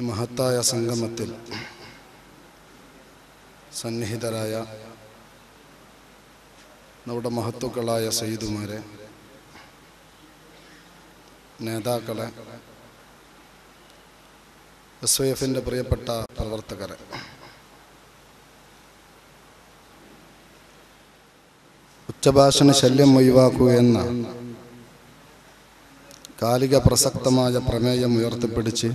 മഹത്തായ സംഗമത്തിൽ സന്നിഹിതരായ നമ്മുടെ മഹത്തുക്കളായ സയ്യിദുമാരെ നേതാക്കളെ എസ് വൈ എഫിന്റെ പ്രിയപ്പെട്ട പ്രവർത്തകരെ. ഉച്ചഭാഷണ ശല്യം ഒഴിവാക്കുക എന്ന കാലിക പ്രസക്തമായ പ്രമേയം ഉയർത്തിപ്പിടിച്ച്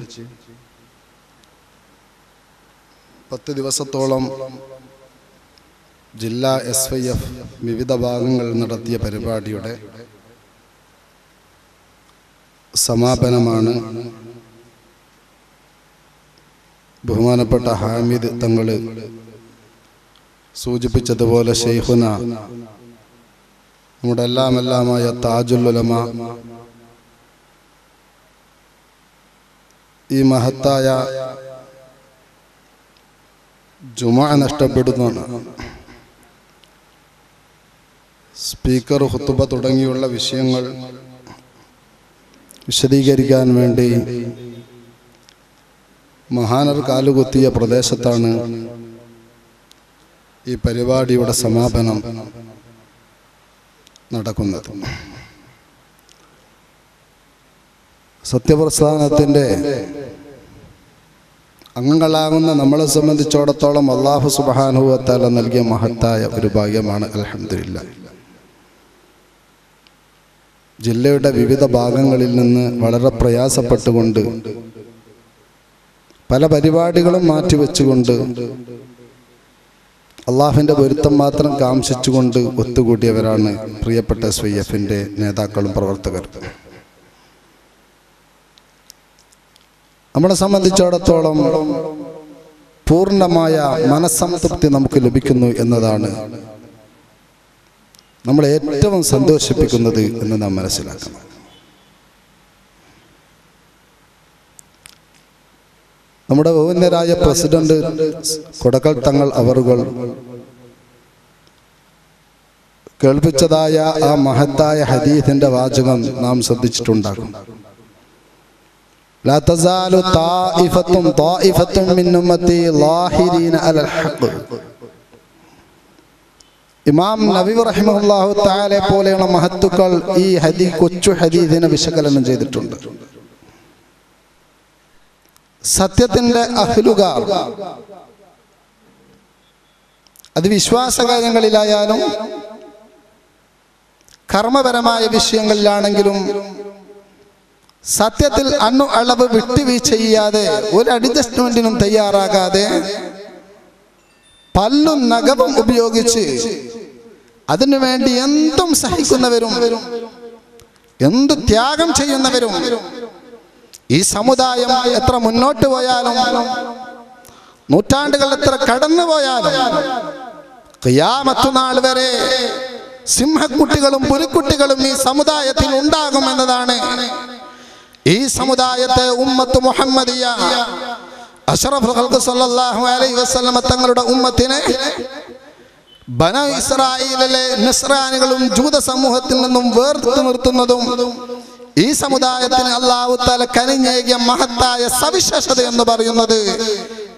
പത്ത് ദിവസത്തോളം ജില്ലാ എസ് വൈ എഫ് വിവിധ ഭാഗങ്ങൾ നടത്തിയ പരിപാടിയുടെ സമാപനമാണ് ബഹുമാനപ്പെട്ട ഹാമിദ് തങ്ങൾ സൂചിപ്പിച്ചതുപോലെ ഷെയ്ഹുന നമ്മുടെ എല്ലാം എല്ലാമായ ഈ മഹത്തായ ജുമ നഷ്ടപ്പെടുന്നതാണ്. സ്പീക്കർ ഹുത്തുബ തുടങ്ങിയുള്ള വിഷയങ്ങൾ വിശദീകരിക്കാൻ വേണ്ടി മഹാനർ കാലുകുത്തിയ പ്രദേശത്താണ് ഈ പരിപാടിയുടെ സമാപനം നടക്കുന്നത്. സത്യപ്രസ്ഥാനത്തിന്റെ അംഗങ്ങളാകുന്ന നമ്മളെ സംബന്ധിച്ചിടത്തോളം അള്ളാഹു സുബാനുഭവത്താല നൽകിയ മഹത്തായ ഒരു ഭാഗ്യമാണ്. അലഹമില്ല ജില്ലയുടെ വിവിധ ഭാഗങ്ങളിൽ നിന്ന് വളരെ പ്രയാസപ്പെട്ടുകൊണ്ട് പല പരിപാടികളും മാറ്റിവെച്ചുകൊണ്ട് അള്ളാഹുവിന്റെ പൊരുത്തം മാത്രം കാംക്ഷിച്ചുകൊണ്ട് ഒത്തുകൂടിയവരാണ് പ്രിയപ്പെട്ട എഫിന്റെ നേതാക്കളും പ്രവർത്തകരും. നമ്മളെ സംബന്ധിച്ചിടത്തോളം പൂർണമായ മനസ്സംതൃപ്തി നമുക്ക് ലഭിക്കുന്നു എന്നതാണ് നമ്മളെ ഏറ്റവും സന്തോഷിപ്പിക്കുന്നത് എന്ന് നാം മനസ്സിലാക്കണം. നമ്മുടെ ബഹുന്നരായ പ്രസിഡന്റ് കൊടക്കൽ തങ്ങൾ അവറുകൾ കേൾപ്പിച്ചതായ ആ മഹത്തായ ഹദീഫിന്റെ വാചകം നാം ശ്രദ്ധിച്ചിട്ടുണ്ടാകും. لا تزال طائفة طائفة من أمتي ظاهرين على الحق ഇമാം നബീബ് റഹിമഹുല്ലാഹു താലെ പോലെയുള്ള മഹത്തുക്കൾ ഈ ഹദീ കൊച്ചു ഹദീദിനെ വിശകലനം ചെയ്തിട്ടുണ്ട് സത്യത്തിന്റെ അഹ്ലുകാർ അത് വിശ്വാസ കാര്യങ്ങളിലായാലും കർമ്മപരമായ വിഷയങ്ങളിലാണെങ്കിലും സത്യത്തിൽ അന്നു അളവ് വിട്ടുവീഴ്ച ചെയ്യാതെ ഒരു അഡ്ജസ്റ്റ്മെന്റിനും തയ്യാറാകാതെ പല്ലും നഖവും ഉപയോഗിച്ച് അതിനുവേണ്ടി എന്തും സഹിക്കുന്നവരും എന്ത് ത്യാഗം ചെയ്യുന്നവരും ഈ സമുദായം എത്ര മുന്നോട്ട് പോയാലും നൂറ്റാണ്ടുകൾ എത്ര കടന്നു പോയാലും വരെ സിംഹക്കുട്ടികളും പുലിക്കുട്ടികളും ഈ സമുദായത്തിൽ ഉണ്ടാകും എന്നതാണ് ഈ സമുദായത്തെ ഉമ്മത്ത് മുഹമ്മദിയ അഷറഫ് ഖൽഖ് സല്ലല്ലാഹു അലൈഹി വസല്ലമ തങ്ങളുടെ ഉമ്മത്തിനെ ബന ഇസ്രായേലിലെ നിസ്രാനികളും ജൂത സമൂഹത്തിൽ നിന്നും വേർത്ത് നിർത്തുന്നതും ഈ സമുദായത്തിന് അള്ളാഹു താല കനിഞ്ഞേകിയ മഹത്തായ സവിശേഷത എന്ന് പറയുന്നത്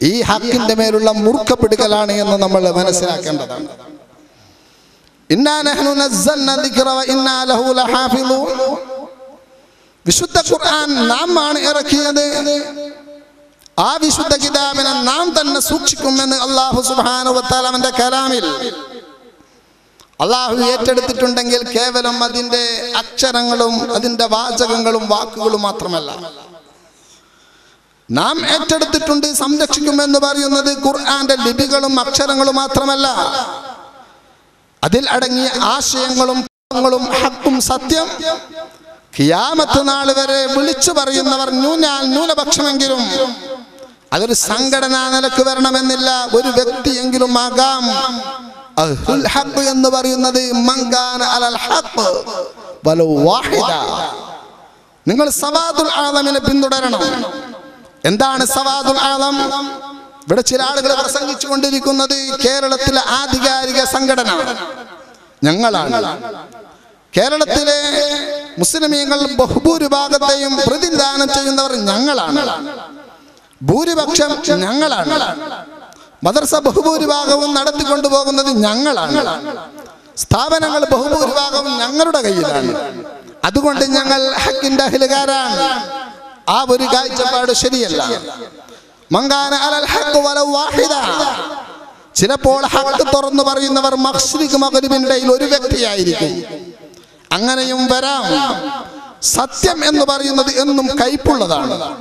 ഈ ഹക്കിന്റെ മേലുള്ള മുറുക്കപ്പിടുകലാണ് എന്ന് നമ്മൾ മനസ്സിലാക്കേണ്ടതാണ്. ഇന്നാ നഹ്നു നസ്സൽന ദിക്റ വ ഇന്നാ ലഹു ലഹാഫിളൂൻ വിശുദ്ധ ഖുർആൻ നാം ആണ് ഇറക്കിയത്. ആ വിശുദ്ധ കിതാബിനെ നാം തന്നെ സൂക്ഷിക്കുമെന്ന് അള്ളാഹു സുബാനുവത്താലവന്റെ കലാമിൽ. അള്ളാഹു ഏറ്റെടുത്തിട്ടുണ്ടെങ്കിൽ കേവലം അതിന്റെ അക്ഷരങ്ങളും അതിന്റെ വാചകങ്ങളും വാക്കുകളും മാത്രമല്ല. നാം ഏറ്റെടുത്തിട്ടുണ്ട് സംരക്ഷിക്കുമെന്ന് പറയുന്നത് ഖുർആന്റെ ലിപികളും അക്ഷരങ്ങളും മാത്രമല്ല. അതിൽ അടങ്ങിയ ആശയങ്ങളും ങ്ങളും ഹക്കും സത്യം ഖിയാമത്ത് നാൾ വരെ വിളിച്ചു പറയുന്നവർ ന്യൂനാൽ ന്യൂനപക്ഷമെങ്കിലും അതൊരു സംഘടനാ നിലയ്ക്ക് വരണമെന്നില്ല. ഒരു വ്യക്തിയെങ്കിലും ആകാം. എന്ന് പറയുന്നത് നിങ്ങൾ സവാദുൽ ആദമിനെ പിന്തുടരണം. എന്താണ് സവാദുൽ ആദം? ഇവിടെ ചില ആളുകൾ പ്രസംഗിച്ചു കൊണ്ടിരിക്കുന്നത് കേരളത്തിലെ ആധികാരിക സംഘടന. ഞങ്ങളാണ്. കേരളത്തിലെ മുസ്ലിമീങ്ങൾ ബഹുഭൂരിഭാഗത്തെയും പ്രതിനിധാനം ചെയ്യുന്നവർ ഞങ്ങളാണ്. ഭൂരിപക്ഷം ഞങ്ങളാണ്. മദർസ ബഹുഭൂരിഭാഗവും നടത്തിക്കൊണ്ടു പോകുന്നത് ഞങ്ങളാണ്. സ്ഥാപനങ്ങൾ ബഹുഭൂരിഭാഗവും ഞങ്ങളുടെ കയ്യിലാണ്. അതുകൊണ്ട് ഞങ്ങൾ ഹക്കിന്റെ അഹിലുകാരാണ് ആ ഒരു കാഴ്ചപ്പാട് ശരിയല്ല. മങ്കാന അലൽ ചിലപ്പോൾ ഹക്ക് തുറന്നു പറയുന്നവർ മഹ്സ്രിഖ് മകരിബിനിടയിൽ ഒരു വ്യക്തിയായിരിക്കും. അങ്ങനെയും വരാം. സത്യം എന്ന് പറയുന്നത് എന്നും കയ്പുള്ളതാണ്.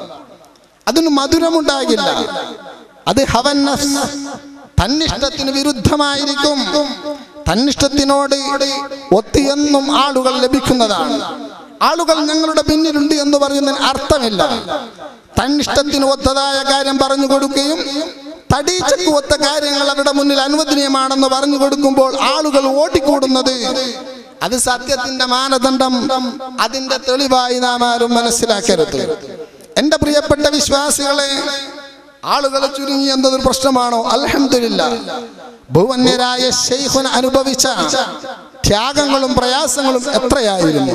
അതിന് മധുരമുണ്ടാകില്ല. അത് ഹവൻ തന്നിഷ്ടത്തിന് വിരുദ്ധമായിരിക്കും. തന്നിഷ്ടത്തിനോട് ഒത്തിയെന്നും ആളുകൾ ലഭിക്കുന്നതാണ്. ആളുകൾ ഞങ്ങളുടെ പിന്നിലുണ്ട് എന്ന് പറയുന്നതിന് അർത്ഥമില്ല. തന്നിഷ്ടത്തിന് ഒത്തതായ കാര്യം പറഞ്ഞു കൊടുക്കുകയും തടീച്ചക്ക് ഒത്ത കാര്യങ്ങൾ അവരുടെ മുന്നിൽ അനുവദനീയമാണെന്ന് പറഞ്ഞു കൊടുക്കുമ്പോൾ ആളുകൾ ഓടിക്കൂടുന്നത് അത് സത്യത്തിന്റെ മാനദണ്ഡം. അതിന്റെ തെളിവായി നാം ആരും മനസ്സിലാക്കരുത്. എന്റെ പ്രിയപ്പെട്ട വിശ്വാസികളെ ആളുകൾ ചുരുങ്ങി എന്നതൊരു പ്രശ്നമാണോ? അലഹമില്ല ഭുവന്യരായ ശൈഖുൻ അനുഭവിച്ച ത്യാഗങ്ങളും പ്രയാസങ്ങളും എത്രയായിരുന്നു.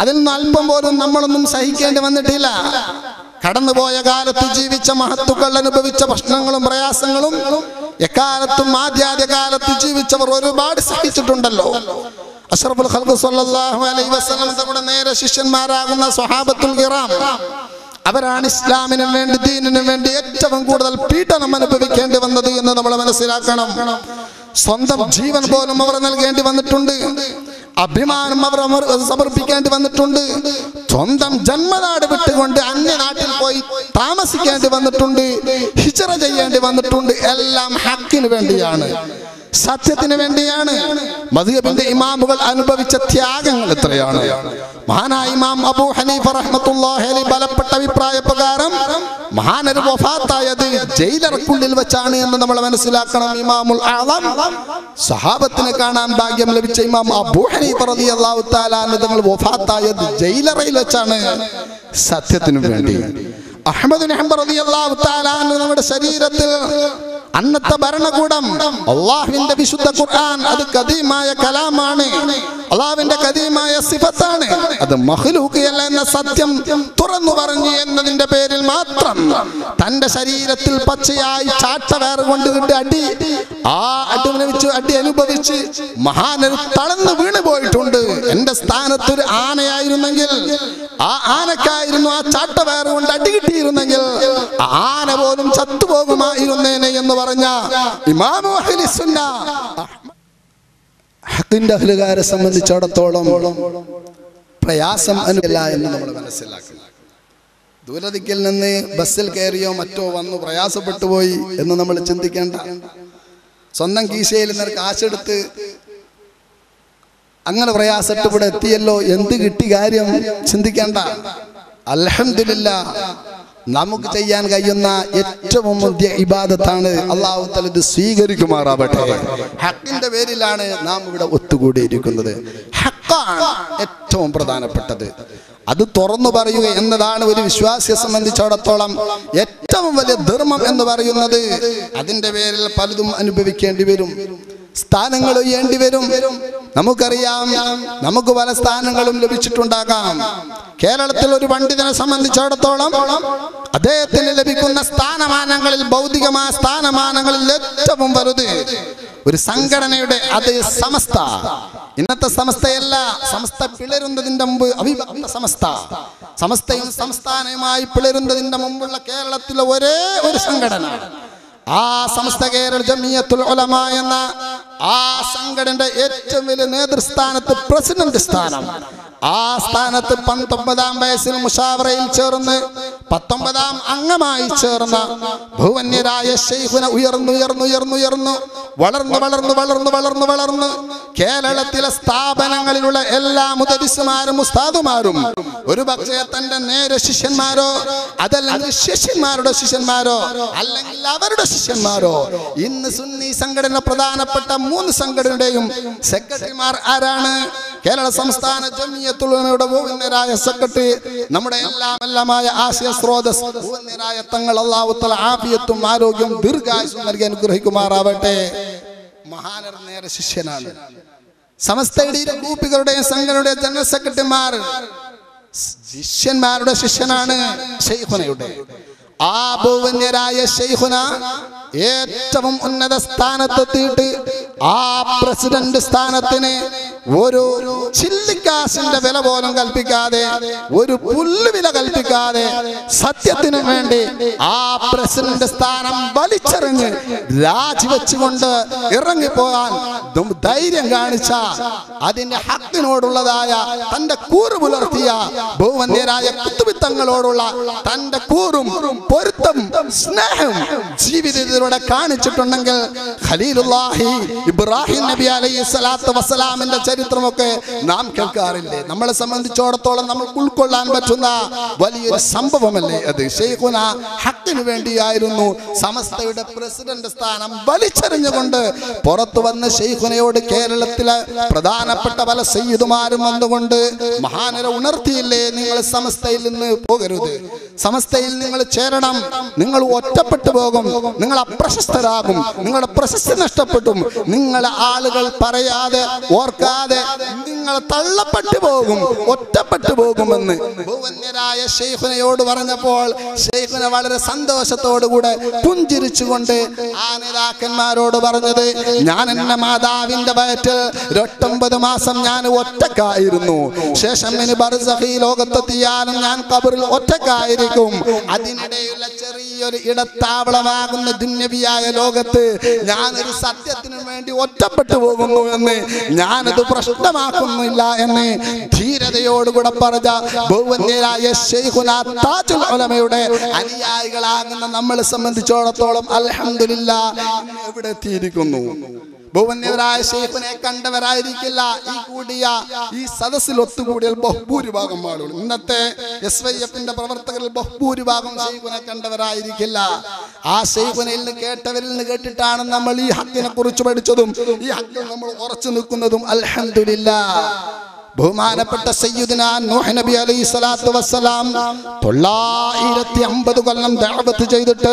അതിൽ നിന്ന് അല്പം പോലും നമ്മളൊന്നും സഹിക്കേണ്ടി വന്നിട്ടില്ല. കടന്നുപോയ കാലത്ത് ജീവിച്ച മഹത്തുക്കൾ അനുഭവിച്ച പ്രശ്നങ്ങളും പ്രയാസങ്ങളും എക്കാലത്തും ആദ്യാദ്യ കാലത്ത് ജീവിച്ചവർ ഒരുപാട് സഹിച്ചിട്ടുണ്ടല്ലോ. സല്ലല്ലാഹു അലൈഹി വസല്ലം നേരെ ശിഷ്യന്മാരാകുന്ന സ്വഹാബത്തുൽ അവരാണ് ഇസ്ലാമിന് വേണ്ടി ദീനിനു വേണ്ടി ഏറ്റവും കൂടുതൽ പീഡനം അനുഭവിക്കേണ്ടി വന്നത് എന്ന് നമ്മൾ മനസ്സിലാക്കണം. സ്വന്തം ജീവൻ പോലും അവർ നൽകേണ്ടി വന്നിട്ടുണ്ട്. അഭിമാനം അവർ സമർപ്പിക്കേണ്ടി വന്നിട്ടുണ്ട്. സ്വന്തം ജന്മനാട് വിട്ടുകൊണ്ട് അന്യനാട്ടിൽ പോയി താമസിക്കേണ്ടി വന്നിട്ടുണ്ട്. ഹിജറ ചെയ്യേണ്ടി വന്നിട്ടുണ്ട്. എല്ലാം ഹക്കിന് വേണ്ടിയാണ്. സത്യത്തിന് വേണ്ടിയാണ്. മധുബിന്റെ ഇമാമുകൾ അനുഭവിച്ച ത്യാഗങ്ങൾ എത്രയാണ്. മഹാനായ ഇമാം അബൂ ഹനീഫ റഹ്മത്തുള്ളാഹി അലൈഹി ബലപ്പെട്ട അഭിപ്രായ പ്രകാരം മഹാനൊരു വഫാത്തായത് ജയിലറക്കുള്ളിൽ വെച്ചാണ് എന്ന് നമ്മൾ മനസ്സിലാക്കണം. ഇമാമുൽ ആളം സഹാബത്തിനെ കാണാൻ ഭാഗ്യം ലഭിച്ച ഇമാം അബൂ ഹനീഫ റളിയല്ലാഹു തആല തങ്ങൾ വഫാത്തായത് ജയിലറയിൽ വെച്ചാണ്. സത്യത്തിനു വേണ്ടി. അഹമ്മദ് നമ്മുടെ ശരീരത്തിൽ അന്നത്തെ ഭരണകൂടം അള്ളാഹുവിന്റെ വിശുദ്ധ ഖുർആൻ അത് കദീമായ കലാമാണ്. അള്ളാഹുവിന്റെ കദീമായ സിഫത്താണ്. അത് മഹ്ലൂക്കിയല്ല എന്ന സത്യം തുറന്നു പറഞ്ഞു എന്നതിന്റെ പേരിൽ മാത്രം തന്റെ ശരീരത്തിൽ പച്ചയായി ചാട്ട വേറെ കൊണ്ട് കിട്ടി അടി ആ അടി അനുഭവിച്ച് അടി അനുഭവിച്ച് മഹാനൊരു തളന്ന് വീണു പോയിട്ടുണ്ട്. എന്റെ സ്ഥാനത്ത് ഒരു ആനയായിരുന്നെങ്കിൽ ആ ആനക്കായിരുന്നു ആ ചാട്ട വേറെ കൊണ്ട് അടി കിട്ടിയിരുന്നെങ്കിൽ ആന പോലും ചത്തുപോകുമായിരുന്നേനെ എന്ന് പറഞ്ഞ ഇമാമു ഹക്കിന്റെ അഹ്ലുകാരെ സംബന്ധിച്ചിടത്തോളം പ്രയാസം അനുഭവില്ല എന്ന് നമ്മൾ മനസ്സിലാക്കണം ദൂരദിക്കിൽ നിന്ന് ബസ്സിൽ കയറിയോ മറ്റോ വന്നു പ്രയാസപ്പെട്ടു പോയി എന്ന് നമ്മൾ ചിന്തിക്കേണ്ട. സ്വന്തം കീശയിൽ നിന്ന് കാശെടുത്ത് അങ്ങനെ പ്രയാസപ്പെട്ട് ഇവിടെ എത്തിയല്ലോ എന്ത് കിട്ടി കാര്യം ചിന്തിക്കേണ്ട. അൽഹംദുലില്ല. നമുക്ക് ചെയ്യാൻ കഴിയുന്ന ഏറ്റവും വലിയ ഇബാദത്താണ് അള്ളാഹു തല ഇത് സ്വീകരിക്കുമാറാവട്ടെ. ഹക്കിന്റെ പേരിലാണ് നാം ഇവിടെ ഒത്തുകൂടിയിരിക്കുന്നത്. ഹക്കാണ് ഏറ്റവും പ്രധാനപ്പെട്ടത്. അത് തുറന്നു പറയുക എന്നതാണ് ഒരു വിശ്വാസിയെ സംബന്ധിച്ചിടത്തോളം ഏറ്റവും വലിയ ധർമ്മം എന്ന് പറയുന്നത്. അതിന്റെ പേരിൽ പലതും അനുഭവിക്കേണ്ടി വരും. സ്ഥാനങ്ങൾ ചെയ്യേണ്ടി വരും. നമുക്കറിയാം നമുക്ക് പല സ്ഥാനങ്ങളും ലഭിച്ചിട്ടുണ്ടാകാം. കേരളത്തിൽ ഒരു പണ്ഡിതനെ സംബന്ധിച്ചിടത്തോളം അദ്ദേഹത്തിന് ലഭിക്കുന്ന സ്ഥാനമാനങ്ങളിൽ ഭൗതികമായ സ്ഥാനമാനങ്ങളിൽ ഏറ്റവും വലുത് ഒരു സംഘടനയുടെ അത് സമസ്ത. ഇന്നത്തെ സമസ്തയല്ല സമസ്ത പിളരുന്നതിന്റെ മുമ്പ് അവിഭക്ത സമസ്ത. സമസ്തയും സംസ്ഥാനവുമായി പിളരുന്നതിന്റെ മുമ്പുള്ള കേരളത്തിലെ ഒരേ ഒരു സംഘടന. ആ സമസ്ത കേരള ജമിയത്തുൽ ഉലമ എന്ന ആ സംഘടനയുടെ ഏറ്റവും വലിയ നേതൃസ്ഥാനത്ത് പ്രസിഡന്റ് സ്ഥാനം. ആ സ്ഥാനത്ത് പത്തൊമ്പതാം വയസ്സിൽ മുഷാവറയിൽ ചേർന്ന് പത്തൊമ്പതാം അംഗമായി ചേർന്ന ഭുവന്യരായ ഷെയ്ഖുന ഉയർന്നുയർന്നുയർന്നുയർന്നു ഉയർന്നു ഉയർന്നു ഉയർന്നു വളർന്നു വളർന്നു വളർന്നു വളർന്നു വളർന്നു കേരളത്തിലെ സ്ഥാപനങ്ങളിലുള്ള എല്ലാ മുതരിസുമാരും ഉസ്താദുമാരും ഒരു പക്ഷേ തന്റെ നേരെ ശിഷ്യന്മാരോ അതല്ലെങ്കിൽ ശിഷ്യന്മാരുടെ ശിഷ്യന്മാരോ അല്ലെങ്കിൽ അവരുടെ ശിഷ്യന്മാരോ ഇന്ന് സുന്നി സംഘടന പ്രധാനപ്പെട്ട മൂന്ന് സംഘടനയുടെയും സെക്രട്ടറിമാർ ആരാണ്? കേരള സംസ്ഥാന ജമിയത്തുള്ളവരുടെ ഭൂവിന്ദരായ സെക്രട്ടറി നമ്മുടെ എല്ലാം എല്ലാമായ ആശയ സ്രോതസ് ഭൂവിന്ദരായ തങ്ങൾ അള്ളാഹുത്തല ആഫിയത്തും ആരോഗ്യം ദീർഘായുസും നൽകി അനുഗ്രഹിക്കുമാറാവട്ടെ. മഹാനർ നേരെ ശിഷ്യനാണ്. സമസ്തയുടെ ഗ്രൂപ്പുകളുടെയും സംഘടനയുടെ ജനറൽ സെക്രട്ടറിമാർ ശിഷ്യന്മാരുടെ ശിഷ്യനാണ് ഷെയ്ഖുനയുടെ. ആ ബഹുവന്യരായ ശൈഖുന ഏറ്റവും ഉന്നത സ്ഥാനത്തെത്തിയിട്ട് ആ പ്രസിഡന്റ് സ്ഥാനത്തിന് ഒരു ചില്ലിക്കാശിന്റെ വില പോലും കൽപ്പിക്കാതെ ഒരു പുല്ല് വില കൽപ്പിക്കാതെ സത്യത്തിനു വേണ്ടി ആ പ്രസിഡന്റ് സ്ഥാനം വലിച്ചെറിഞ്ഞ് രാജിവെച്ചുകൊണ്ട് ഇറങ്ങിപ്പോകാൻ ധൈര്യം കാണിച്ച അതിന്റെ ഹക്കിനോടുള്ളതായ തന്റെ കൂറ് പുലർത്തിയ ബഹുവന്യരായ കുത്തുവിത്തങ്ങളോടുള്ള തന്റെ കൂറും പൊരുത്തം സ്നേഹം ജീവിതത്തിലൂടെ കാണിച്ചിട്ടുണ്ടെങ്കിൽ ഖലീലുല്ലാഹി ഇബ്രാഹിം നബി അലൈഹി സ്വലാത്തു വസ്സലാമിന്റെ ചരിത്രമൊക്കെ നാം കേൾക്കാറില്ലേ? നമ്മളെ സംബന്ധിച്ചിടത്തോളം നമുക്ക് ഉൾക്കൊള്ളാൻ പറ്റുന്ന വലിയൊരു സംഭവമല്ലേ അത്? ഷെയ്ഖുന ഹക്കിന് വേണ്ടിയായിരുന്നു സമസ്തയുടെ പ്രസിഡന്റ് സ്ഥാനം വലിച്ചെറിഞ്ഞുകൊണ്ട് പുറത്തു വന്ന ഷെയ്ഖുനയോട് കേരളത്തിലെ പ്രധാനപ്പെട്ട പല സയ്യിദുമാരും വന്നുകൊണ്ട് മഹാനര ഉണർത്തിയില്ലേ നിങ്ങൾ സമസ്തയിൽ നിന്ന് പോകരുത്? സമസ്തയിൽ നിങ്ങൾ ചേരണം. നിങ്ങൾ ഒറ്റപ്പെട്ടു പോകും. നിങ്ങൾ അപ്രശസ്തരാകും. നിങ്ങളുടെ പ്രശസ്തി നഷ്ടപ്പെട്ടും നിങ്ങളെ ആളുകൾ പറയാതെ ഓർക്കാതെ നിങ്ങൾ തള്ളപ്പെട്ടു പോകും ഒറ്റപ്പെട്ടു പോകുമെന്ന്. ഭൂവന്യരായ ഷെയ്ഖുനയോട് പറഞ്ഞപ്പോൾ ഷെയ്ഖുന വളരെ സന്തോഷത്തോടുകൂടെ പുഞ്ചിരിച്ചുകൊണ്ട് ആ നേതാക്കന്മാരോട് പറഞ്ഞത് ഞാൻ എന്റെ മാതാവിന്റെ വയറ്റിൽ ഒരൊട്ടൊമ്പത് മാസം ഞാൻ ഒറ്റക്കായിരുന്നു. ശേഷം ഇനി ബർസഹി ലോകത്തെത്തിയാലും ഞാൻ കബറിൽ ഒറ്റക്കായിരിക്കും. അതിനിടയിലുള്ള ചെറിയൊരു ഇടത്താവളമാകുന്ന ദുന്യവിയായ ലോകത്ത് ഞാനൊരു സത്യത്തിനു വേണ്ടി ഒറ്റപ്പെട്ടു പോകുന്നു എന്ന് ഞാനത് പ്രശ്നമാക്കുന്നില്ല എന്ന് ധീരതയോടുകൂടെ പറഞ്ഞ ബഹുവന്യരായ താജുൽ ഉലമയുടെ അനുയായികളാകുന്ന നമ്മളെ സംബന്ധിച്ചിടത്തോളം അലഹമില്ല എവിടെ എത്തിയിരിക്കുന്നു? ഭുവന്യവരായ ഷെയ്ഖിനെ കണ്ടവരായിരിക്കില്ല ഈ കൂടിയ ഈ സദസ്സിൽ ഒത്തുകൂടിയ ബഹുഭൂരിഭാഗം ആളുകൾ ഇന്നത്തെ എസ് വൈ എഫിന്റെ പ്രവർത്തകരിൽ ബഹുഭൂരിഭാഗം ഷെയ്ഖിനെ കണ്ടവരായിരിക്കില്ല. ആ ഷെയ്ഖുനെ നിന്ന് കേട്ടവരിൽ നിന്ന് കേട്ടിട്ടാണ് നമ്മൾ ഈ ഹക്കിനെ കുറിച്ച് പഠിച്ചതും ഈ ഹക്കിൽ നമ്മൾ ഉറച്ചു നിൽക്കുന്നതും. അൽഹംദുലില്ലാ ബഹുമാനപ്പെട്ട സയ്യിദ്ന നൂഹ് നബി അലൈഹി സ്വലാത്തു വസ്സലാം തൊള്ളായിരത്തി അമ്പത് കൊല്ലം ദഅവത്ത് ചെയ്തിട്ട്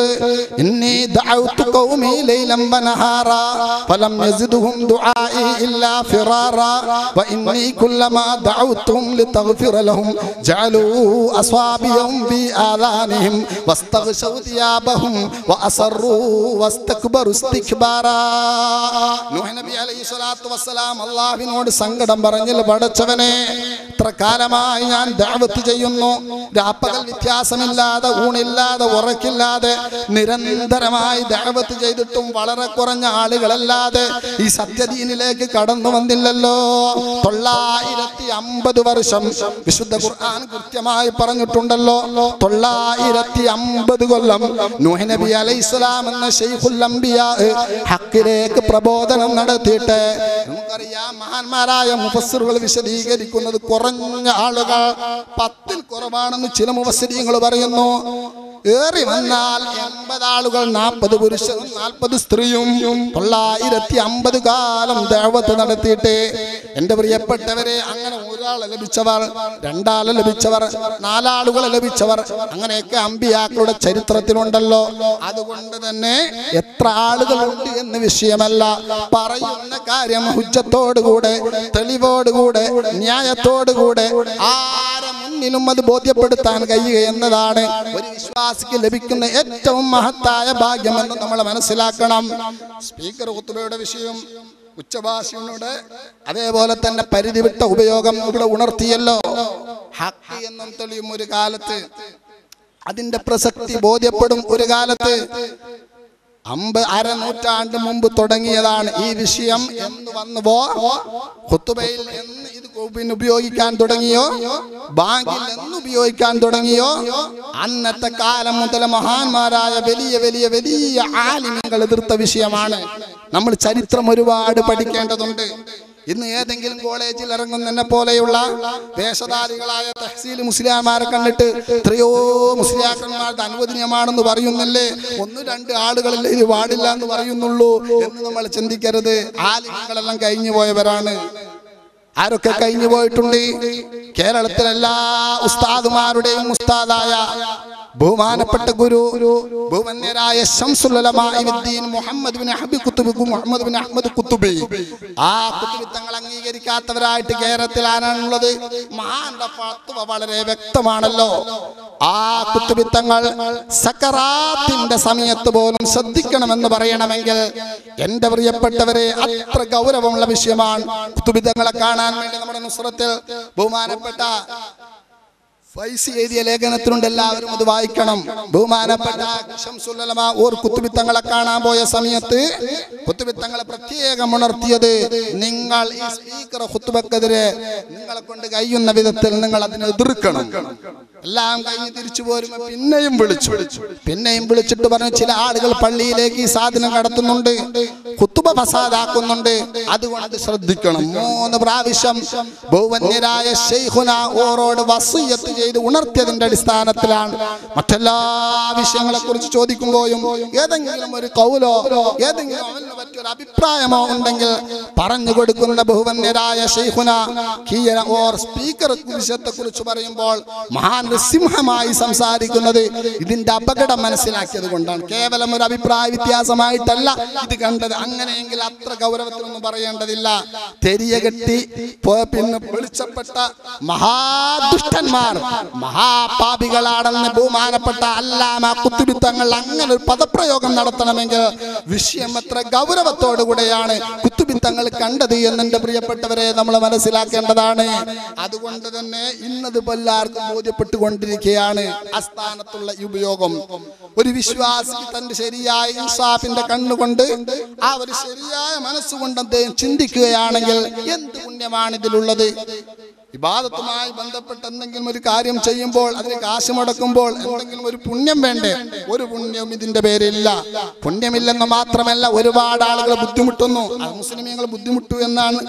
ഇന്നി ദഅവത്തു ലൈലം ഫലം യസിദുഹും ദുആഇ ഇല്ലാ ഫിറാറ കുല്ലമാ ലിതഗ്ഫിറ ലഹും ജഅലൂ വഅസറൂ നൂഹ് നബി അല്ലാഹുവിനോട് സങ്കടം പറഞ്ഞില്ല പടച്ചവൻ പടച്ചവനെ ഇത്ര കാലമായി ഞാൻ ദാവത്ത് ചെയ്യുന്നു. രാപ്പകൽ വ്യത്യാസമില്ലാതെ ഊണില്ലാതെ ഉറക്കില്ലാതെ നിരന്തരമായി ദാവത്ത് ചെയ്തിട്ടും വളരെ കുറഞ്ഞ ആളുകളല്ലാതെ ഈ സത്യദീനിലേക്ക് കടന്നു വന്നില്ലല്ലോ. തൊള്ളായിരത്തി അമ്പത് വർഷം വിശുദ്ധ ഖുർആൻ കൃത്യമായി പറഞ്ഞിട്ടുണ്ടല്ലോ. തൊള്ളായിരത്തി അമ്പത് കൊല്ലം നൂഹ് നബി അലൈഹി എന്ന ഷെയ്ഖുൽ ഹക്കിലേക്ക് പ്രബോധനം നടത്തിയിട്ട് നമുക്കറിയാം മഹാന്മാരായ മുഫസ്സിറുകൾ വിശദീകരിക്കുന്നത് കുറഞ്ഞ ആളുകൾ. പത്തിൽ കുറവാണെന്ന് ചില മുവസരീങ്ങൾ പറയുന്നു. ഏറി വന്നാൽ എൺപത് ആളുകൾ നാൽപ്പത് പുരുഷനും നാൽപ്പത് സ്ത്രീയും തൊള്ളായിരത്തി അമ്പത് കാലം ദേവത്ത് നടത്തിയിട്ട് എന്റെ പ്രിയപ്പെട്ടവരെ അങ്ങനെ ഒരാളെ ലഭിച്ചവർ രണ്ടാളെ ലഭിച്ചവർ നാലാളുകളെ ലഭിച്ചവർ അങ്ങനെയൊക്കെ അമ്പിയാക്കളുടെ ചരിത്രത്തിലുണ്ടല്ലോ. അതുകൊണ്ട് തന്നെ എത്ര ആളുകളുണ്ട് എന്ന് വിഷയമല്ല. പറയുന്ന കാര്യം ഉച്ചത്തോടുകൂടെ തെളിവോടുകൂടെ ന്യായത്തോടുകൂടെ ആരെ മുന്നിലും അത് ബോധ്യപ്പെടുത്താൻ കഴിയുക എന്നതാണ്. ഒരു വിശ്വാസിക്ക് ലഭിക്കുന്ന ഏറ്റവും മഹത്തായ ഭാഗ്യമെന്ന് നമ്മൾ മനസ്സിലാക്കണം. സ്പീക്കർ കുത്തുബയുടെ വിഷയം ഉച്ചഭാഷയുടെ അതേപോലെ തന്നെ പരിധി വിട്ട ഉപയോഗം ഇവിടെ ഉണർത്തിയല്ലോ. ഹക്ക് എന്നും തെളിയും ഒരു കാലത്ത് അതിന്റെ പ്രസക്തി ബോധ്യപ്പെടും ഒരു കാലത്ത്. അമ്പ അരനൂറ്റാണ്ട് മുമ്പ് തുടങ്ങിയതാണ് ഈ വിഷയം. എന്ന് വന്നുപോ കുത്തുബയിൽ എന്ന് പിന്നെ ഉപയോഗിക്കാൻ തുടങ്ങിയോ? ബാങ്കിൽ നിന്ന് ഉപയോഗിക്കാൻ തുടങ്ങിയോ? അന്നത്തെ കാലം മുതൽ മഹാന്മാരായ വലിയ വലിയ വലിയ ആലിമ്യങ്ങൾ എതിർത്ത വിഷയമാണ്. നമ്മൾ ചരിത്രം ഒരുപാട് പഠിക്കേണ്ടതുണ്ട്. ഇന്ന് ഏതെങ്കിലും കോളേജിൽ ഇറങ്ങുന്നതിനെ പോലെയുള്ള വേഷധാരികളായ തഹസീൽ മുസ്ലിംമാരെ കണ്ടിട്ട് എത്രയോ മുസ്ലിയാക്കന്മാരുടെ അനുവദനീയമാണെന്ന് പറയുന്നില്ലേ? ഒന്ന് രണ്ട് ആളുകളല്ലേ ഇത് പാടില്ല എന്ന് പറയുന്നുള്ളൂ എന്ന് നമ്മൾ ചിന്തിക്കരുത്. ആലിങ്ങളെല്ലാം കഴിഞ്ഞു പോയവരാണ് ആരൊക്കെ കഴിഞ്ഞു പോയിട്ടുണ്ട്? കേരളത്തിലെല്ലാ ഉസ്താദുമാരുടെയും ഉസ്താദായ ബഹുമാനപ്പെട്ട ഗുരു ബഹുമാന്യരായ വിദ്ദീൻ മുഹമ്മദ് ബിൻ അഹബി കുത്തുബി മുഹമ്മദ് ബിൻ അഹ്മദ് കുത്തുബി. ആ കുത്തുബി തങ്ങൾ അംഗീകരിക്കാത്തവരായിട്ട് കേരളത്തിൽ ആരാണുള്ളത്? മഹാന്റെ ഫത്വ വളരെ വ്യക്തമാണല്ലോ. ആ കുത്തുബി തങ്ങൾ സക്കറാത്തിന്റെ സമയത്ത് പോലും ശ്രദ്ധിക്കണമെന്ന് പറയണമെങ്കിൽ എന്റെ പ്രിയപ്പെട്ടവരെ അത്ര ഗൗരവമുള്ള വിഷയമാണ് കുത്തുബി തങ്ങളെ കാണാൻ വേണ്ടി നമ്മുടെ നുസ്രത്തിൽ ബഹുമാനപ്പെട്ട ഫൈസി എഴുതിയ ലേഖനത്തിലുണ്ട് എല്ലാവരും അത് വായിക്കണം. ബഹുമാനപ്പെട്ട ഓർ കുത്തുബിത്തങ്ങളെ കാണാൻ പോയ സമയത്ത് കുത്തുബിത്തങ്ങളെ പ്രത്യേകം ഉണർത്തിയത് നിങ്ങൾ ഈ സ്പീക്കർ കുത്തുബക്കെതിരെ നിങ്ങളെ കൊണ്ട് കഴിയുന്ന വിധത്തിൽ നിങ്ങൾ അതിനെ എതിർക്കണം. എല്ലാം കഴിഞ്ഞ് തിരിച്ചു പോരും പിന്നെയും വിളിച്ചു. പിന്നെയും വിളിച്ചിട്ട് പറഞ്ഞു ചില ആളുകൾ പള്ളിയിലേക്ക് ഈ സാധനം കടത്തുന്നുണ്ട് കുത്തുബ ഫസാദാക്കുന്നുണ്ട്. അതുകൊണ്ട് ശ്രദ്ധിക്കണം. മൂന്ന് പ്രാവശ്യം ബഹുവന്യരായ ഷെയ്ഖുന ഓറോട് വസീയത്ത് ചെയ്ത് ഉണർത്തിയതിന്റെ അടിസ്ഥാനത്തിലാണ്. മറ്റെല്ലാ വിഷയങ്ങളെ കുറിച്ച് ചോദിക്കുമ്പോഴും ഏതെങ്കിലും ഒരു കൗലോ ഏതെങ്കിലും പറ്റിയൊരു അഭിപ്രായമോ ഉണ്ടെങ്കിൽ പറഞ്ഞു കൊടുക്കുന്ന ബഹുവന്യരായ ഷെയ്ഖുന ഓർ സ്പീക്കർ വിഷയത്തെ കുറിച്ച് പറയുമ്പോൾ മഹാൻ സിംഹമായി സംസാരിക്കുന്നത് ഇതിന്റെ അപകടം മനസ്സിലാക്കിയത് കൊണ്ടാണ്. കേവലം ഒരു അഭിപ്രായ വ്യത്യാസമായിട്ടല്ല ഇത് കണ്ടത്. അങ്ങനെയെങ്കിൽ അത്ര ഗൗരവത്തിനൊന്നും പറയേണ്ടതില്ല. തെരിയ കെട്ടി പിന്നെ വിളിച്ചപ്പെട്ട മഹാദുഷ്ടന്മാർ മഹാപാപികളാണെന്ന് ബഹുമാനപ്പെട്ട അല്ലാമ കുത്തുബിത്തങ്ങൾ അങ്ങനെ ഒരു പദപ്രയോഗം നടത്തണമെങ്കിൽ വിഷയം എത്ര ഗൗരവത്തോടുകൂടെയാണ് കുത്തുബിത്തങ്ങൾ കണ്ടത് എന്നെ പ്രിയപ്പെട്ടവരെ നമ്മൾ മനസ്സിലാക്കേണ്ടതാണ്. അതുകൊണ്ട് തന്നെ ഇന്നത് എല്ലാവർക്കും ബോധ്യപ്പെട്ടുകൊണ്ടിരിക്കുകയാണ് അസ്ഥാനത്തുള്ള ഈ ഉപയോഗം. ഒരു വിശ്വാസി തന്റെ ശരിയായ ഇൻസാഫിന്റെ കണ്ണുകൊണ്ട് ആ ഒരു ശരിയായ മനസ്സുകൊണ്ട് അദ്ദേഹം ചിന്തിക്കുകയാണെങ്കിൽ എന്ത് പുണ്യമാണ് ഇതിലുള്ളത്? വിവാദത്തുമായി ബന്ധപ്പെട്ട് എന്തെങ്കിലും ഒരു കാര്യം ചെയ്യുമ്പോൾ അതിന് കാശ് മുടക്കുമ്പോൾ എന്തെങ്കിലും ഒരു പുണ്യം വേണ്ടേ? ഒരു പുണ്യവും ഇതിന്റെ പേരില്ല പുണ്യമില്ലെന്ന് മാത്രമല്ല ഒരുപാട് ആളുകൾ ബുദ്ധിമുട്ടുന്നു. മുസ്ലിമീങ്ങൾ ബുദ്ധിമുട്ടു എന്നാണ്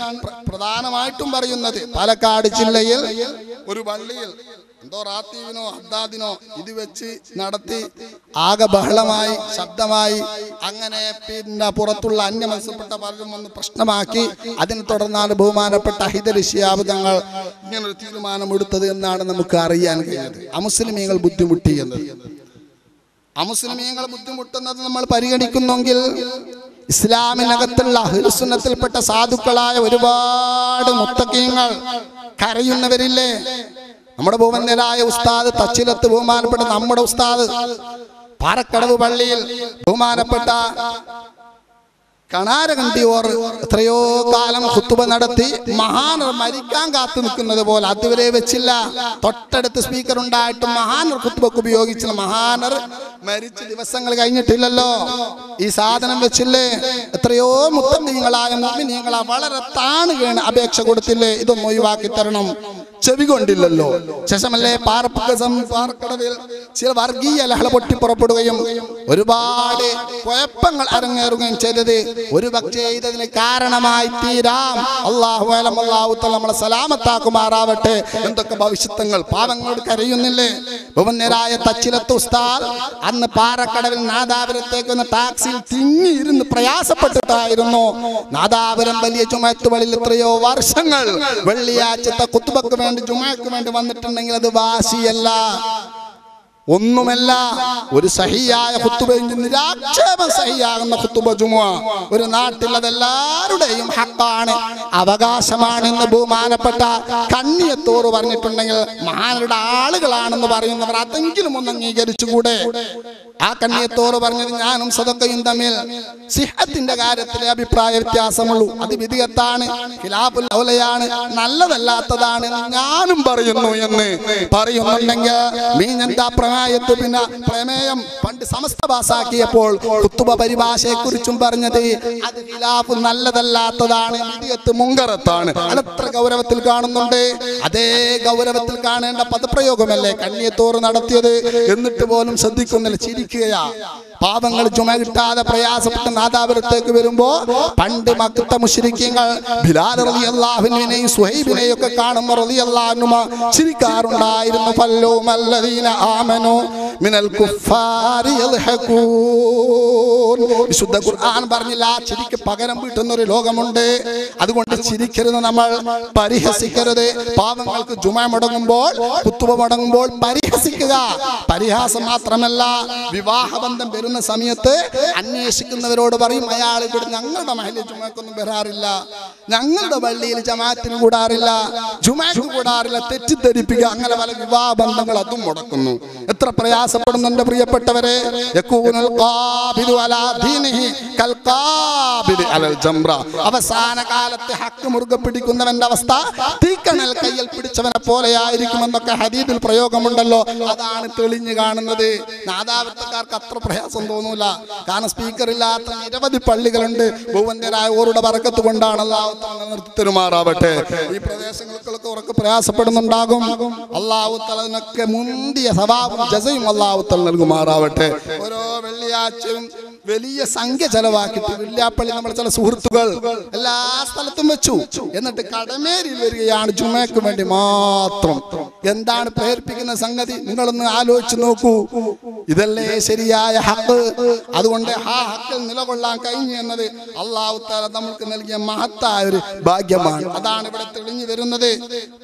പ്രധാനമായിട്ടും പറയുന്നത്. പാലക്കാട് ജില്ലയിൽ ഒരു പള്ളിയിൽ എന്തോ റാത്തീവിനോ ഹദ്ദാദിനോ ഇത് വെച്ച് നടത്തി ആകെ ബഹളമായി ശബ്ദമായി. അങ്ങനെ പിന്നെ പുറത്തുള്ള അന്യ മത്സ്യപ്പെട്ട പലരും വന്ന് പ്രശ്നമാക്കി. അതിനെ തുടർന്നാണ് ബഹുമാനപ്പെട്ട ഹിദർ ഷിയാബ് തങ്ങൾ ഇങ്ങനൊരു തീരുമാനമെടുത്തത് എന്നാണ് നമുക്ക് അറിയാൻ കഴിയുന്നത്. അമുസ്ലിമീങ്ങൾ ബുദ്ധിമുട്ടി എന്നത്. അമുസ്ലിമീങ്ങൾ ബുദ്ധിമുട്ടുന്നത് നമ്മൾ പരിഗണിക്കുന്നെങ്കിൽ ഇസ്ലാമിനകത്തുള്ള അഹ്ലുസുന്നത്തിൽപ്പെട്ട സാധുക്കളായ ഒരുപാട് മുത്തക്കീങ്ങൾ കരയുന്നവരില്ലേ? നമ്മുടെ ഭൂമന്യരായ ഉസ്താദ് തച്ചിലത്ത് ബഹുമാനപ്പെട്ട നമ്മുടെ ഉസ്താദ് പാറക്കടവ് പള്ളിയിൽ ബഹുമാനപ്പെട്ട കണാരകണ്ടിയോർ എത്രയോ കാലം കുത്തുബ നടത്തി മഹാനർ മരിക്കാൻ കാത്തു നിൽക്കുന്നത് പോലെ അതുവരെ വെച്ചില്ല. തൊട്ടടുത്ത് സ്പീക്കർ ഉണ്ടായിട്ടും മഹാനർ കുത്തുബക്ക് ഉപയോഗിച്ച മഹാനർ മരിച്ച് ദിവസങ്ങൾ കഴിഞ്ഞിട്ടില്ലല്ലോ. ഈ സാധനം വെച്ചില്ലേ? എത്രയോ മുത്തമ്മീങ്ങളായ മുമ്മിനീങ്ങളാ വളരെ താണ് വീണ് അപേക്ഷ കൊടുത്തില്ലേ? ഇതൊന്നും ഒഴിവാക്കി തരണം. ചെവി കൊണ്ടില്ലല്ലോ. ശേഷമല്ലേ പാർപ്പസം പാർക്കടവിൽ ചില വർഗീയ ലഹള പൊട്ടി പുറപ്പെടുകയും ഒരുപാട് കുഴപ്പങ്ങൾ അരങ്ങേറുകയും ചെയ്തത്. ഒരു പക്ഷേ ഇതിന് കാരണമായി തീരാം. അള്ളാഹു നമ്മളെ സലാമത്താക്കുമാറാവട്ടെ. എന്തൊക്കെ ഭവിഷ്യത്തങ്ങൾ പാവങ്ങളോട് കരയുന്നില്ലേ? ഭവന്യരായ തച്ചിലത്ത് ഉസ്താദ് അന്ന് പാറക്കടവിൽ നാദാപുരത്തേക്ക് ഒന്ന് ടാക്സിയിൽ തിങ്ങിയിരുന്ന് പ്രയാസപ്പെട്ടിട്ടായിരുന്നു. നാദാപുരം വലിയ ചുമത്തുവളിൽ എത്രയോ വർഷങ്ങൾ വെള്ളിയാഴ്ചത്തെ കുത്തുബക്ക് വേണ്ടി ജുമയ്ക്ക് വേണ്ടി വന്നിട്ടുണ്ടെങ്കിൽ അത് വാശിയല്ല. ഒന്നുമല്ല ഒരു സഹിയായ കുത്തുബെങ്കിൽ നിരാക്ഷേപം സഹിയാകുന്ന കുത്തുബ ജുമുഅ. ഒരു നാട്ടിൽ അതെല്ലാവരുടെയും ഹക്കാണ് അവകാശമാണെന്ന് ബഹുമാനപ്പെട്ട കണ്ണിയത്തോറ് പറഞ്ഞിട്ടുണ്ടെങ്കിൽ മഹാനരുടെ ആളുകളാണെന്ന് പറയുന്നവർ അതെങ്കിലും ഒന്ന് അംഗീകരിച്ചുകൂടെ? ആ കണ്ണിയത്തോട് പറഞ്ഞത് ഞാനും സദക്കയും തമ്മിൽ. സിഹത്തിന്റെ കാര്യത്തിലെ അഭിപ്രായ വ്യത്യാസമുള്ളൂ. അത് വിധിയത്താണ് ഖിലാഫുൽ ഔലയാണ് നല്ലതല്ലാത്തതാണ് ഞാനും പറയുന്നു എന്ന് പറയുന്നുണ്ടെങ്കിൽ മീഞ്ഞന്താ പ്രമേയത്ത് പിന്നെ പ്രമേയം പണ്ട് സമസ്ത പാസാക്കിയപ്പോൾ കുത്തുബ പരിഭാഷയെ കുറിച്ചും പറഞ്ഞത് അത് ഖിലാഫ് നല്ലതല്ലാത്തതാണ് വിധിയത്ത് മുങ്കറത്താണ്. അത്ര ഗൗരവത്തിൽ കാണുന്നുണ്ട്? അതേ ഗൗരവത്തിൽ കാണേണ്ട പദപ്രയോഗമല്ലേ കണ്ണിയത്തോറ് നടത്തിയത്? എന്നിട്ട് പോലും ശ്രദ്ധിക്കുന്നില്ല. ചിരിക്കുക ചിരിക്കുകയാ പാപങ്ങൾ ചുമ കിട്ടാതെ പ്രയാസപ്പെട്ട നാദാപുരത്തേക്ക് വരുമ്പോ പണ്ട് മക്കത്തെ മുഷരിക്കങ്ങൾ ബിലാൽ റളിയല്ലാഹുവിനെയും സുഹൈബിനെയും ഒക്കെ കാണുമ്പോൾ റളിയല്ലാഹുനുമ ചിരിക്കാറുണ്ടായിരുന്നു ഫല്ലോ മല്ലദീന ആമനോ മിനൽ കുഫാരി വിശുദ്ധ ഖുർആൻ പറഞ്ഞില്ല ചിരിക്ക് പകരം വീട്ടുന്ന ഒരു ലോകമുണ്ട്. അതുകൊണ്ട് ചിരിക്കരുത് നമ്മൾ പരിഹസിക്കരുത്. പാവങ്ങൾക്ക് ജുമ മുടങ്ങുമ്പോൾ കുത്തുവ മുടങ്ങുമ്പോൾ പരിഹസിക്കുക. പരിഹാസം മാത്രമല്ല വിവാഹബന്ധം വരുന്ന സമയത്ത് അന്വേഷിക്കുന്നവരോട് പറയും അയാൾ ഇവിടെ ഞങ്ങളുടെ മഹലിൽ ചുമക്കൊന്നും വരാറില്ല. ഞങ്ങളുടെ പള്ളിയിൽ ജമാത്തിന് കൂടാറില്ല. ജുമാക്ക് കൂടാറില്ല. തെറ്റിദ്ധരിപ്പിക്കുക. അങ്ങനെ പല വിവാഹബന്ധങ്ങൾ അതും മുടക്കുന്നു. എത്ര പ്രയാസപ്പെടുന്നുണ്ട് പ്രിയപ്പെട്ടവരെ. അവസാന കാലത്ത് ഹക്ക് മുറുകെ പിടിക്കുന്നവന്റെ അവസ്ഥ തീക്കണൽ കയ്യിൽ പിടിച്ചവനെ പോലെ ആയിരിക്കുമെന്നൊക്കെ ഹദീദിൽ പ്രയോഗമുണ്ടല്ലോ. അതാണ് തെളിഞ്ഞു കാണുന്നത്. നാദാവത്തക്കാർക്ക് അത്ര പ്രയാസം തോന്നൂല. കാരണം സ്പീക്കർ ഇല്ലാത്ത നിരവധി പള്ളികളുണ്ട്. ഭൂവന്യരായ ഓരുടെ പറക്കത്ത് കൊണ്ടാണ് നിർത്തി തരുമാറാവട്ടെ. ഈ പ്രദേശങ്ങൾക്കൊക്കെ ഉറക്കെ പ്രയാസപ്പെടുന്നുണ്ടാകും. അള്ളാഹു തലനൊക്കെ മുന്തിയ സ്വഭാവം ജസയും അള്ളാഹുത്തൽ നൽകുമാറാവട്ടെ. ഓരോ വെള്ളിയാഴ്ചയും വലിയ സംഖ്യ ചെലവാക്കിയിട്ട് വില്ലാപ്പള്ളി നമ്മുടെ ചില സുഹൃത്തുക്കൾ എല്ലാ സ്ഥലത്തും വെച്ചു. എന്നിട്ട് കടമേരിയിൽ വരികയാണ് ജുമയ്ക്ക് വേണ്ടി മാത്രം. എന്താണ് പ്രേരിപ്പിക്കുന്ന സംഗതി? നിങ്ങളൊന്ന് ആലോചിച്ച് നോക്കൂ. ഇതല്ലേ ശരിയായ ഹക്ക്? അതുകൊണ്ട് ആ ഹക്കിൽ നിലകൊള്ളാൻ കഴിഞ്ഞു എന്നത് അള്ളാഹു താല നമുക്ക് നൽകിയ മഹത്തായ ഒരു ഭാഗ്യമാണ്. അതാണ് ഇവിടെ തെളിഞ്ഞു വരുന്നത്.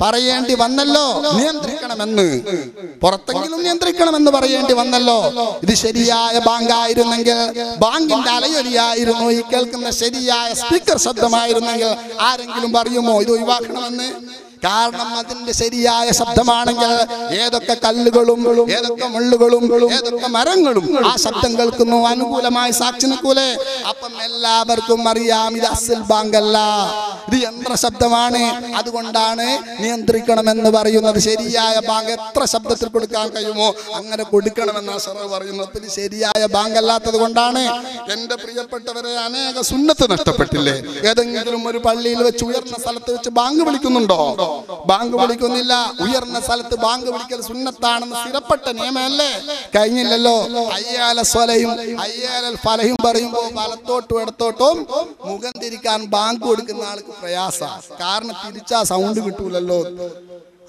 പറയേണ്ടി വന്നല്ലോ. നിയന്ത്രിക്കണമെന്ന്. പുറത്തെങ്കിലും നിയന്ത്രിക്കണമെന്ന് പറയേണ്ടി വന്നല്ലോ. ഇത് ശരിയായ ബാങ്കായിരുന്നെങ്കിൽ ബാങ്കിന്റെ അലയൊലിയായിരുന്നു. ഈ കേൾക്കുന്ന ശരിയായ സ്പീക്കർ ശബ്ദമായിരുന്നെങ്കിൽ ആരെങ്കിലും പറയുമോ ഇത് ഒഴിവാക്കണമെന്ന്? കാരണം അതിന്റെ ശരിയായ ശബ്ദമാണെങ്കിൽ ഏതൊക്കെ കല്ലുകളും ഏതൊക്കെ മുള്ളുകളും ഏതൊക്കെ മരങ്ങളും ആ ശബ്ദം കേൾക്കുന്നു. അനുകൂലമായി സാക്ഷി നിൽക്കൂലേ അപ്പം എല്ലാവർക്കും അറിയാം ഇത് അസിൽ ബാങ്കല്ല. ഇത് യന്ത്ര ശബ്ദമാണ് അതുകൊണ്ടാണ് നിയന്ത്രിക്കണമെന്ന് പറയുന്നത്. ശരിയായ ബാങ്ക് എത്ര ശബ്ദത്തിൽ കൊടുക്കാൻ കഴിയുമോ അങ്ങനെ കൊടുക്കണമെന്ന് അസറ പറയുന്നത്. ശരിയായ ബാങ്ക് അല്ലാത്തത് കൊണ്ടാണ് എന്റെ പ്രിയപ്പെട്ടവരെ അനേക സുന്നത്ത് നഷ്ടപ്പെട്ടില്ലേ? ഏതെങ്കിലും ഒരു പള്ളിയിൽ വെച്ച് ഉയർന്ന സ്ഥലത്ത് വെച്ച് ബാങ്ക് വിളിക്കുന്നുണ്ടോ? ബാങ്ക് വിളിക്കുന്നില്ല. ഉയർന്ന സ്ഥലത്ത് ബാങ്ക് വിളിക്കൽ സുന്നത്താണെന്ന് സ്ഥിരപ്പെട്ട നിയമമല്ലേ? കഴിഞ്ഞില്ലല്ലോ. അയ്യാല സ്വലയും അയ്യാലൽ ഫലയും പറയുമ്പോൾ വലത്തോട്ടും ഇടത്തോട്ടും മുഖം തിരിക്കാൻ ബാങ്ക് കൊടുക്കുന്ന ആൾക്ക് പ്രയാസ. കാരണം തിരിച്ചാ സൗണ്ട് കിട്ടൂലല്ലോ.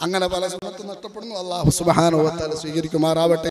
അങ്ങനെ പല സുഹൃത്തും നഷ്ടപ്പെടുന്നു. അള്ളാഹു സുബാനുഭവത്താൽ സ്വീകരിക്കുമാറാവട്ടെ.